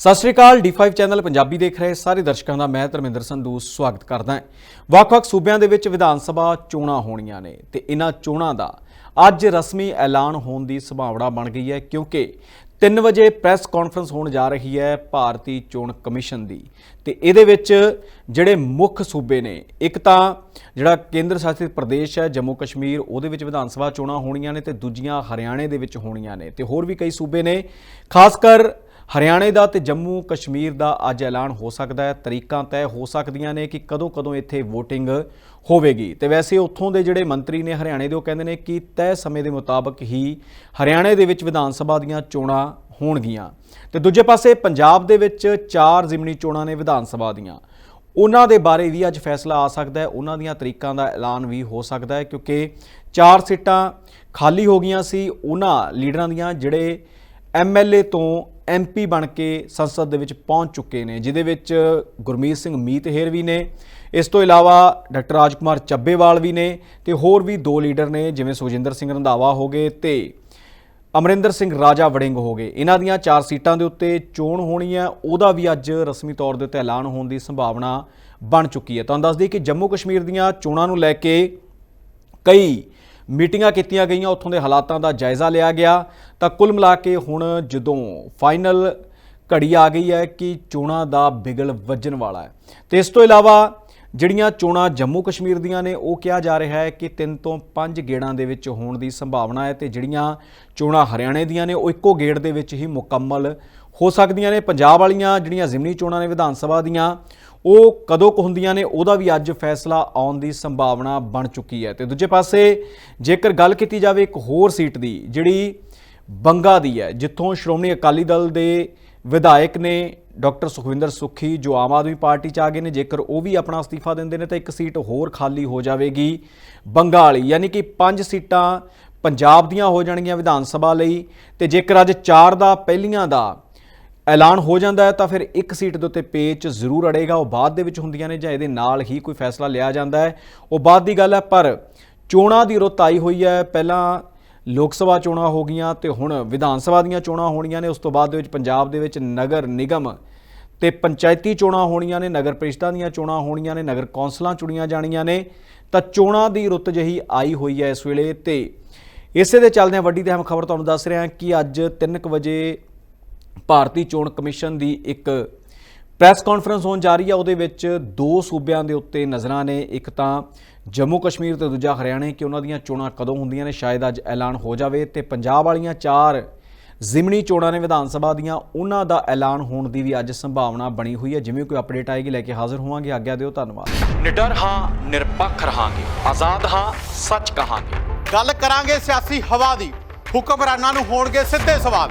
ਸਤਿ ਸ਼੍ਰੀ ਅਕਾਲ D5 channel Punjabi ਦੇਖ ਰਹੇ ਸਾਰੇ ਦਰਸ਼ਕਾਂ ਦਾ ਮੈਂ ਧਰਮਿੰਦਰ ਸੰਧੂ ਸਵਾਗਤ ਕਰਦਾ ਹਾਂ। ਵੱਖ-ਵੱਖ ਸੂਬਿਆਂ ਦੇ ਵਿੱਚ ਵਿਧਾਨ ਸਭਾ ਚੋਣਾਂ ਹੋਣੀਆਂ ਨੇ ਤੇ ਇਹਨਾਂ ਚੋਣਾਂ ਦਾ ਅੱਜ ਰਸਮੀ ਐਲਾਨ ਹੋਣ ਦੀ ਸੰਭਾਵਨਾ ਬਣ ਗਈ ਹੈ ਕਿਉਂਕਿ 3 ਵਜੇ ਪ੍ਰੈਸ ਕਾਨਫਰੰਸ ਹੋਣ ਜਾ ਰਹੀ ਹੈ ਭਾਰਤੀ ਚੋਣ ਕਮਿਸ਼ਨ ਦੀ ਤੇ ਇਹਦੇ ਵਿੱਚ ਜਿਹੜੇ ਮੁੱਖ ਸੂਬੇ ਨੇ, ਇੱਕ ਤਾਂ ਜਿਹੜਾ ਕੇਂਦਰ ਸ਼ਾਸਿਤ ਪ੍ਰਦੇਸ਼ ਹੈ, ਜੰਮੂ ਕਸ਼ਮੀਰ, ਉਹਦੇ ਵਿੱਚ ਵਿਧਾਨ ਸਭਾ ਚੋਣਾਂ ਹੋਣੀਆਂ ਨੇ ਤੇ ਦੂਜੀਆਂ ਹਰਿਆਣੇ ਦੇ ਵਿੱਚ ਹੋਣੀਆਂ ਨੇ ਤੇ ਹੋਰ ਵੀ ਕਈ ਸੂਬੇ ਨੇ। ਖਾਸ ਕਰ ਹਰਿਆਣੇ ਦਾ ਤੇ ਜੰਮੂ ਕਸ਼ਮੀਰ ਦਾ ਅੱਜ ਐਲਾਨ ਹੋ ਸਕਦਾ ਹੈ। ਤਰੀਕਾਂ ਤੈਅ ਹੋ ਸਕਦੀਆਂ ਨੇ ਕਿ ਕਦੋਂ ਕਦੋਂ ਇੱਥੇ VOTING ਹੋਵੇਗੀ। ਤੇ ਵੈਸੇ ਉੱਥੋਂ ਦੇ ਜਿਹੜੇ ਮੰਤਰੀ ਨੇ ਹਰਿਆਣੇ ਦੇ, ਉਹ ਕਹਿੰਦੇ ਨੇ ਕਿ ਤੈਅ ਸਮੇਂ ਦੇ ਮੁਤਾਬਕ ਹੀ ਹਰਿਆਣੇ ਦੇ ਵਿੱਚ ਵਿਧਾਨ ਸਭਾ ਦੀਆਂ ਚੋਣਾਂ ਹੋਣਗੀਆਂ। ਤੇ ਦੂਜੇ ਪਾਸੇ ਪੰਜਾਬ ਦੇ ਵਿੱਚ ਚਾਰ ਜ਼ਿਮਨੀ ਚੋਣਾਂ ਨੇ ਵਿਧਾਨ ਸਭਾ ਦੀਆਂ। ਉਹਨਾਂ ਦੇ ਬਾਰੇ ਵੀ ਅੱਜ ਫੈਸਲਾ ਆ ਸਕਦਾ ਹੈ। ਉਹਨਾਂ ਦੀਆਂ ਤਰੀਕਾਂ ਦਾ ਐਲਾਨ ਵੀ ਹੋ ਸਕਦਾ ਹੈ, ਕਿਉਂਕਿ ਚਾਰ ਸੀਟਾਂ ਖਾਲੀ ਹੋ ਗਈਆਂ ਸੀ। ਉਹਨਾਂ ਲੀਡਰਾਂ ਦੀਆਂ ਜਿਹੜੇ ਐਮਐਲਏ ਤੋਂ ਐਮਪੀ ਬਣ ਕੇ ਸੰਸਦ ਦੇ ਵਿੱਚ ਪਹੁੰਚ ਚੁੱਕੇ ਨੇ ਜਿਦੇ ਵਿੱਚ ਗੁਰਮੀਤ ਸਿੰਘ ਮੀਤਹੇਰ ਵੀ ਨੇ। ਇਸ ਤੋਂ ਇਲਾਵਾ ਡਾਕਟਰ ਰਾਜਕੁਮਾਰ ਚੱਬੇਵਾਲ ਵੀ ਨੇ ਤੇ ਹੋਰ ਵੀ ਦੋ ਲੀਡਰ ਨੇ, ਜਿਵੇਂ ਸੁਖਜਿੰਦਰ ਸਿੰਘ ਰੰਧਾਵਾ ਹੋ ਗਏ ਤੇ ਅਮਰਿੰਦਰ ਸਿੰਘ ਰਾਜਾ ਵੜਿੰਗ ਹੋ ਗਏ। ਇਹਨਾਂ ਦੀਆਂ ਚਾਰ ਸੀਟਾਂ ਦੇ ਉੱਤੇ ਚੋਣ ਹੋਣੀ ਹੈ ਉਹਦਾ ਵੀ ਅੱਜ ਰਸਮੀ ਤੌਰ ਦੇ ਉੱਤੇ ਐਲਾਨ ਹੋਣ ਦੀ ਸੰਭਾਵਨਾ ਬਣ ਚੁੱਕੀ ਹੈ। ਤੁਹਾਨੂੰ ਦੱਸ ਦਈਏ ਕਿ ਜੰਮੂ ਕਸ਼ਮੀਰ ਦੀਆਂ ਚੋਣਾਂ ਨੂੰ ਲੈ ਕੇ ਕਈ ਮੀਟਿੰਗਾਂ ਕੀਤੀਆਂ ਗਈਆਂ, ਉੱਥੋਂ ਦੇ ਹਾਲਾਤਾਂ ਦਾ ਜਾਇਜ਼ਾ ਲਿਆ ਗਿਆ। ਤਾਂ ਕੁੱਲ ਮਿਲਾ ਕੇ ਹੁਣ ਜਦੋਂ ਫਾਈਨਲ ਘੜੀ ਆ ਗਈ ਹੈ ਕਿ ਚੋਣਾਂ ਦਾ ਬਿਗਲ ਵੱਜਣ ਵਾਲਾ ਹੈ। ਤੇ ਇਸ ਤੋਂ ਇਲਾਵਾ ਜਿਹੜੀਆਂ ਚੋਣਾਂ ਜੰਮੂ ਕਸ਼ਮੀਰ ਦੀਆਂ ਨੇ, ਉਹ ਕਿਹਾ ਜਾ ਰਿਹਾ ਹੈ ਕਿ 3 ਤੋਂ 5 ਗੇੜਾਂ ਦੇ ਵਿੱਚ ਹੋਣ ਦੀ ਸੰਭਾਵਨਾ ਹੈ ਤੇ ਜਿਹੜੀਆਂ ਚੋਣਾਂ ਹਰਿਆਣੇ ਦੀਆਂ ਨੇ, ਉਹ ਇੱਕੋ ਗੇੜ ਦੇ ਵਿੱਚ ਹੀ ਮੁਕੰਮਲ ਹੋ ਸਕਦੀਆਂ ਨੇ। ਪੰਜਾਬ ਵਾਲੀਆਂ ਜਿਹੜੀਆਂ ਜ਼ਿਮਨੀ ਚੋਣਾਂ ਨੇ ਵਿਧਾਨ ਸਭਾ ਦੀਆਂ ਉਹ ਕਦੋਂ ਕੁ ਹੁੰਦੀਆਂ ਨੇ, ਉਹਦਾ ਵੀ ਅੱਜ ਫੈਸਲਾ ਆਉਣ ਦੀ ਸੰਭਾਵਨਾ ਬਣ ਚੁੱਕੀ ਹੈ। ਤੇ ਦੂਜੇ ਪਾਸੇ ਜੇਕਰ ਗੱਲ ਕੀਤੀ ਜਾਵੇ ਇੱਕ ਹੋਰ ਸੀਟ ਦੀ, ਜਿਹੜੀ ਬੰਗਾ ਦੀ ਹੈ, ਜਿੱਥੋਂ ਸ਼੍ਰੋਮਣੀ ਅਕਾਲੀ ਦਲ ਦੇ ਵਿਧਾਇਕ ਨੇ ਡਾਕਟਰ ਸੁਖਵਿੰਦਰ ਸੁੱਖੀ, ਜੋ ਆਮ ਆਦਮੀ ਪਾਰਟੀ ਚ ਆ ਗਏ ਨੇ, ਜੇਕਰ ਉਹ ਵੀ ਆਪਣਾ ਅਸਤੀਫਾ ਦਿੰਦੇ ਨੇ, ਤਾਂ ਇੱਕ ਸੀਟ ਹੋਰ ਖਾਲੀ ਹੋ ਜਾਵੇਗੀ ਬੰਗਾ ਵਾਲੀ। ਯਾਨੀ ਕਿ ਪੰਜ ਸੀਟਾਂ ਪੰਜਾਬ ਦੀਆਂ ਹੋ ਜਾਣਗੀਆਂ ਵਿਧਾਨ ਸਭਾ ਲਈ, ਤੇ ਜੇਕਰ ਅੱਜ ਚਾਰ ਦਾ, ਪਹਿਲੀਆਂ ਦਾ ਐਲਾਨ ਹੋ ਜਾਂਦਾ ਹੈ ਤਾਂ ਫਿਰ ਇੱਕ ਸੀਟ ਦੇ ਉੱਤੇ ਪੇਚ ਜ਼ਰੂਰ ਅੜੇਗਾ। ਉਹ ਬਾਅਦ ਦੇ ਵਿੱਚ ਹੁੰਦੀਆਂ ਨੇ ਜਾਂ ਇਹਦੇ ਨਾਲ ਹੀ ਕੋਈ ਫੈਸਲਾ ਲਿਆ ਜਾਂਦਾ ਹੈ। ਉਹ ਬਾਅਦ ਦੀ ਗੱਲ ਹੈ, ਪਰ ਚੋਣਾਂ ਦੀ ਰੁੱਤ ਆਈ ਹੋਈ ਹੈ। ਪਹਿਲਾਂ ਲੋਕ ਸਭਾ ਚੋਣਾਂ ਹੋ ਗਈਆਂ ਤੇ ਹੁਣ ਵਿਧਾਨ ਸਭਾ ਦੀਆਂ ਚੋਣਾਂ ਹੋਣੀਆਂ ਨੇ। ਉਸ ਤੋਂ ਬਾਅਦ ਦੇ ਵਿੱਚ ਪੰਜਾਬ ਦੇ ਵਿੱਚ ਨਗਰ ਨਿਗਮ ਤੇ ਪੰਚਾਇਤੀ ਚੋਣਾਂ ਹੋਣੀਆਂ ਨੇ। ਨਗਰ ਪ੍ਰੀਸ਼ਦਾਂ ਦੀਆਂ ਚੋਣਾਂ ਹੋਣੀਆਂ ਨੇ। ਨਗਰ ਕੌਂਸਲਾਂ ਚੁਣੀਆਂ ਜਾਣੀਆਂ ਨੇ। ਤਾਂ ਚੋਣਾਂ ਦੀ ਰੁੱਤ ਜਹੀ ਆਈ ਹੋਈ ਹੈ ਇਸ ਵੇਲੇ ਤੇ ਇਸੇ ਦੇ ਚੱਲਦਿਆਂ ਵੱਡੀ ਤੇ ਅਹਿਮ ਖਬਰ ਤੁਹਾਨੂੰ ਦੱਸ ਰਿਹਾ ਕਿ ਅੱਜ 3:00 ਵਜੇ ਭਾਰਤੀ ਚੋਣ ਕਮਿਸ਼ਨ ਦੀ ਇੱਕ ਪ੍ਰੈਸ ਕਾਨਫਰੰਸ ਹੋਣ ਜਾ ਰਹੀ ਹੈ ਉਹਦੇ ਵਿੱਚ ਦੋ ਸੂਬਿਆਂ ਦੇ ਉੱਤੇ ਨਜ਼ਰਾਂ ਨੇ। ਇੱਕ ਤਾਂ ਜੰਮੂ ਕਸ਼ਮੀਰ ਤੇ ਦੂਜਾ ਹਰਿਆਣਾ ਕਿ ਉਹਨਾਂ ਦੀਆਂ ਚੋਣਾਂ ਕਦੋਂ ਹੁੰਦੀਆਂ ਨੇ ਸ਼ਾਇਦ ਅੱਜ ਐਲਾਨ ਹੋ ਜਾਵੇ। ਤੇ ਪੰਜਾਬ ਵਾਲੀਆਂ ਚਾਰ ਜ਼ਿਮਨੀ ਚੋਣਾਂ ਨੇ ਵਿਧਾਨ ਸਭਾ ਦੀਆਂ ਉਹਨਾਂ ਦਾ ਐਲਾਨ ਹੋਣ ਦੀ ਵੀ ਅੱਜ ਸੰਭਾਵਨਾ ਬਣੀ ਹੋਈ ਹੈ। ਜਿਵੇਂ ਕੋਈ ਅਪਡੇਟ ਆਏਗੀ ਲੈ ਕੇ ਹਾਜ਼ਰ ਹੋਵਾਂਗੇ। ਆਗਿਆ ਦਿਓ ਧੰਨਵਾਦ। ਨਿਡਰ ਹਾਂ ਨਿਰਪੱਖ ਰਹਾਂਗੇ। ਆਜ਼ਾਦ ਹਾਂ ਸੱਚ ਕਹਾਂਗੇ। ਗੱਲ ਕਰਾਂਗੇ ਸਿਆਸੀ ਹਵਾ ਦੀ। ਹੁਕਮਰਾਨਾਂ ਨੂੰ ਹੋਣਗੇ ਸਿੱਧੇ ਸਵਾਲ।